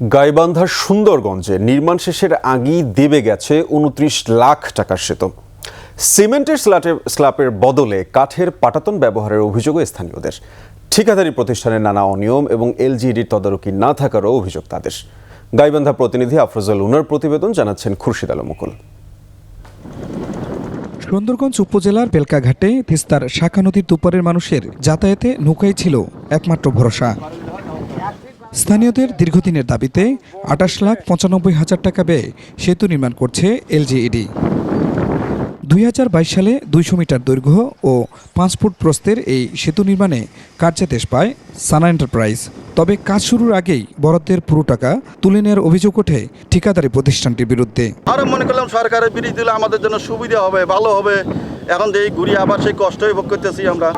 গাইবান্ধার সুন্দরগঞ্জে নির্মাণ শেষের আগেই দেবে গেছে উনত্রিশ লাখ টাকার সেতু। সিমেন্টের স্ল্যাটের স্ল্যাপের বদলে কাঠের পাটাতন ব্যবহারের অভিযোগও স্থানীয়দের। ঠিকাদারি প্রতিষ্ঠানের নানা অনিয়ম এবং এলজিডির তদারকি না থাকারও অভিযোগ তাদের। গাইবান্ধা প্রতিনিধি আফরোজাল উনার প্রতিবেদন জানাচ্ছেন খুরশিদ আলম মুকুল। সুন্দরগঞ্জ উপজেলার বেলকাঘাটে তিস্তার শাখা নদীর দুপারের মানুষের যাতায়াতে নৌকাই ছিল একমাত্র ভরসা। স্থানীয়দের দীর্ঘদিনের দাবিতে আটাশ লাখ পঁচানব্বই হাজার টাকা ব্যয়ে সেতু নির্মাণ করছে এলজিইডি দুই হাজার বাইশ সালে দুইশো মিটার দৈর্ঘ্য ও পাঁচ ফুট প্রস্তের এই সেতু নির্মাণে কার্যাদেশ পায় সানা এন্টারপ্রাইজ। তবে কাজ শুরুর আগেই বরাদ্দের পুরো টাকা তুলে নেওয়ার অভিযোগ ওঠে ঠিকাদারি প্রতিষ্ঠানটির বিরুদ্ধে। আরও মনে করলাম সরকারের ব্রিজ দিলে আমাদের জন্য সুবিধা হবে ভালো হবে। এখন এই ঘুরি আবার সেই কষ্টই ভোগ করতেছি আমরা।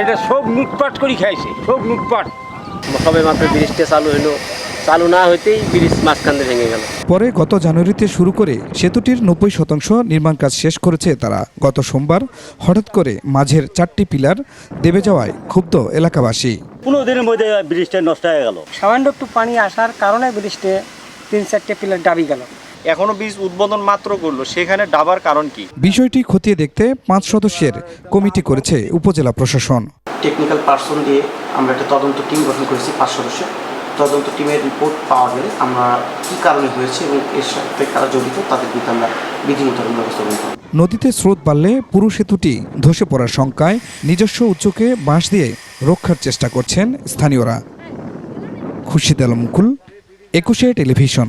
এটা সব লুটপাট করে খাইছে সব লুটপাট। সবে মাত্র ব্রিজটা চালু হলো চালু না হইতেই ব্রিজ মাঝখান দিয়ে ভেঙে গেল। পরে গত জানুয়ারিতে শুরু করে সেতুটির নব্বই শতাংশ নির্মাণ কাজ শেষ করেছে তারা। গত সোমবার হঠাৎ করে মাঝের চারটি পিলার দেবে যাওয়ায় ক্ষুব্ধ এলাকাবাসী। পনেরো দিনের মধ্যে ব্রিজটা নষ্ট হয়ে গেল। সামান্য একটু পানি আসার কারণে ব্রিজটে তিন চারটে পিলার দাবি গেল। এখনও বীজ উদ্বোধন মাত্র করল সেখানে ডাবার কারণ কি? বিষয়টি খতিয়ে দেখতে পাঁচ সদস্যের কমিটি করেছে উপজেলা প্রশাসন। টেকনিক্যাল পার্সন দিয়ে আমরা একটা তদন্ত টিম গঠন করেছি পাঁচ সদস্য। তদন্ত টিমের রিপোর্ট পাওয়া গেলে আমরা কী কারণে হয়েছে এবং এর সাথে কারা জড়িত তাদের বিরুদ্ধে আমরা বিধি মোতাবেক ব্যবস্থা গ্রহণ করব। নদীতে স্রোত বাড়লে পুরো সেতুটি ধসে পড়ার শঙ্কায় নিজস্ব উচ্চকে বাঁশ দিয়ে রক্ষার চেষ্টা করছেন স্থানীয়রা। খুশিদ আলম মুকুল একুশে টেলিভিশন।